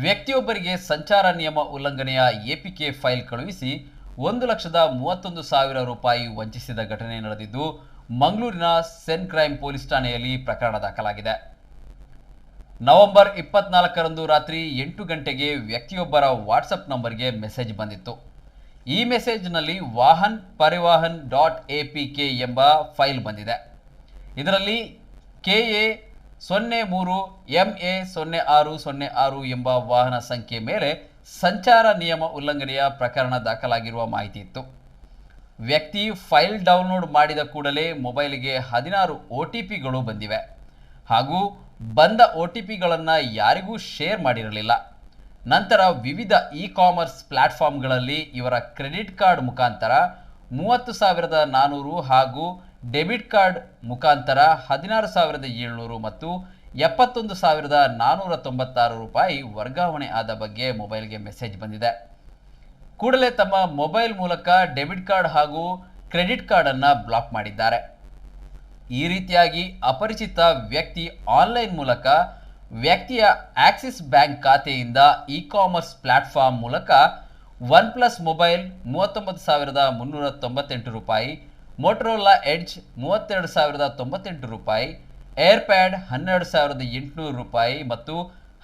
ವ್ಯಕ್ತಿಯೊಬ್ಬರಿಗೆ ಸಂಚಾರ ನಿಯಮ ಉಲ್ಲಂಘನೆಯ ಎಪಿಕೆ ಫೈಲ್ ಕಳುಹಿಸಿ ಒಂದು ಲಕ್ಷದ ಮೂವತ್ತೊಂದು ಸಾವಿರ ರೂಪಾಯಿ ವಂಚಿಸಿದ ಘಟನೆ ನಡೆದಿದ್ದು, ಮಂಗಳೂರಿನ ಸೆನ್ ಕ್ರೈಮ್ ಪೊಲೀಸ್ ಠಾಣೆಯಲ್ಲಿ ಪ್ರಕರಣ ದಾಖಲಾಗಿದೆ. ನವೆಂಬರ್ ಇಪ್ಪತ್ನಾಲ್ಕರಂದು ರಾತ್ರಿ ಎಂಟು ಗಂಟೆಗೆ ವ್ಯಕ್ತಿಯೊಬ್ಬರ ವಾಟ್ಸಪ್ ನಂಬರ್ಗೆ ಮೆಸೇಜ್ ಬಂದಿತ್ತು. ಈ ಮೆಸೇಜ್ನಲ್ಲಿ Vahan Parivahan dot A P K ಎಂಬ ಫೈಲ್ ಬಂದಿದೆ. ಇದರಲ್ಲಿ ಕೆ ಎ ಸೊನ್ನೆ ಮೂರು ಎಂ ಎ ಸೊನ್ನೆ ಆರು ಸೊನ್ನೆ ಆರು ಎಂಬ ವಾಹನ ಸಂಖ್ಯೆ ಮೇಲೆ ಸಂಚಾರ ನಿಯಮ ಉಲ್ಲಂಘನೆಯ ಪ್ರಕರಣ ದಾಖಲಾಗಿರುವ ಮಾಹಿತಿ ಇತ್ತು. ವ್ಯಕ್ತಿ ಫೈಲ್ ಡೌನ್ಲೋಡ್ ಮಾಡಿದ ಕೂಡಲೇ ಮೊಬೈಲ್ಗೆ ಹದಿನಾರು ಒ ಟಿ ಪಿಗಳು ಬಂದಿವೆ. ಹಾಗೂ ಬಂದ ಒ ಟಿ ಪಿಗಳನ್ನು ಯಾರಿಗೂ ಶೇರ್ ಮಾಡಿರಲಿಲ್ಲ. ನಂತರ ವಿವಿಧ ಇ ಕಾಮರ್ಸ್ ಪ್ಲ್ಯಾಟ್ಫಾರ್ಮ್ಗಳಲ್ಲಿ ಇವರ ಕ್ರೆಡಿಟ್ ಕಾರ್ಡ್ ಮುಖಾಂತರ ಮೂವತ್ತು ಸಾವಿರದ ನಾನ್ನೂರು ಹಾಗೂ ಡೆಬಿಟ್ ಕಾರ್ಡ್ ಮುಖಾಂತರ ಹದಿನಾರು ಸಾವಿರದ ಏಳ್ನೂರು ಮತ್ತು ಎಪ್ಪತ್ತೊಂದು ಸಾವಿರದ ನಾನ್ನೂರ ತೊಂಬತ್ತಾರು ರೂಪಾಯಿ ವರ್ಗಾವಣೆ ಆದ ಬಗ್ಗೆ ಮೊಬೈಲ್ಗೆ ಮೆಸೇಜ್ ಬಂದಿದೆ. ಕೂಡಲೇ ತಮ್ಮ ಮೊಬೈಲ್ ಮೂಲಕ ಡೆಬಿಟ್ ಕಾರ್ಡ್ ಹಾಗೂ ಕ್ರೆಡಿಟ್ ಕಾರ್ಡನ್ನು ಬ್ಲಾಕ್ ಮಾಡಿದ್ದಾರೆ. ಈ ರೀತಿಯಾಗಿ ಅಪರಿಚಿತ ವ್ಯಕ್ತಿ ಆನ್ಲೈನ್ ಮೂಲಕ ವ್ಯಕ್ತಿಯ ಆಕ್ಸಿಸ್ ಬ್ಯಾಂಕ್ ಖಾತೆಯಿಂದ ಇ ಕಾಮರ್ಸ್ ಪ್ಲಾಟ್ಫಾರ್ಮ್ ಮೂಲಕ ಒನ್ ಪ್ಲಸ್ ಮೊಬೈಲ್ ಮೂವತ್ತೊಂಬತ್ತು ಸಾವಿರದ ಮುನ್ನೂರ ತೊಂಬತ್ತೆಂಟು ರೂಪಾಯಿ ಮೋಟರೋಲಾ ಎಡ್ಜ್ ಮೂವತ್ತೆರಡು ಸಾವಿರದ ತೊಂಬತ್ತೆಂಟು ರೂಪಾಯಿ ಏರ್ಪ್ಯಾಡ್ ಹನ್ನೆರಡು ಸಾವಿರದ ಎಂಟುನೂರು ರೂಪಾಯಿ ಮತ್ತು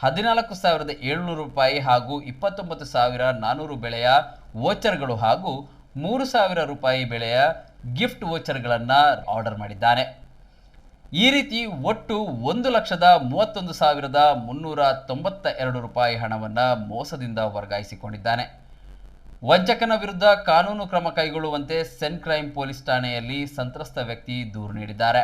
ಹದಿನಾಲ್ಕು ಸಾವಿರದ ಏಳ್ನೂರು ರೂಪಾಯಿ ಹಾಗೂ ಇಪ್ಪತ್ತೊಂಬತ್ತು ಸಾವಿರ ನಾನ್ನೂರು ಬೆಲೆಯ ವೋಚರ್ಗಳು ಹಾಗೂ ಮೂರು ಸಾವಿರ ರೂಪಾಯಿ ಬೆಲೆಯ ಗಿಫ್ಟ್ ವೋಚರ್ಗಳನ್ನು ಆರ್ಡರ್ ಮಾಡಿದ್ದಾನೆ. ಈ ರೀತಿ ಒಟ್ಟು ಒಂದು ಲಕ್ಷದ ಮೂವತ್ತೊಂದು ಸಾವಿರದ ಮುನ್ನೂರ ತೊಂಬತ್ತ ಎರಡು ರೂಪಾಯಿ ಹಣವನ್ನು ಮೋಸದಿಂದ ವರ್ಗಾಯಿಸಿಕೊಂಡಿದ್ದಾನೆ. ವಂಚಕನ ವಿರುದ್ಧ ಕಾನೂನು ಕ್ರಮ ಕೈಗೊಳ್ಳುವಂತೆ ಸೆನ್ ಕ್ರೈಮ್ ಪೊಲೀಸ್ ಠಾಣೆಯಲ್ಲಿ ಸಂತ್ರಸ್ತ ವ್ಯಕ್ತಿ ದೂರು ನೀಡಿದ್ದಾರೆ.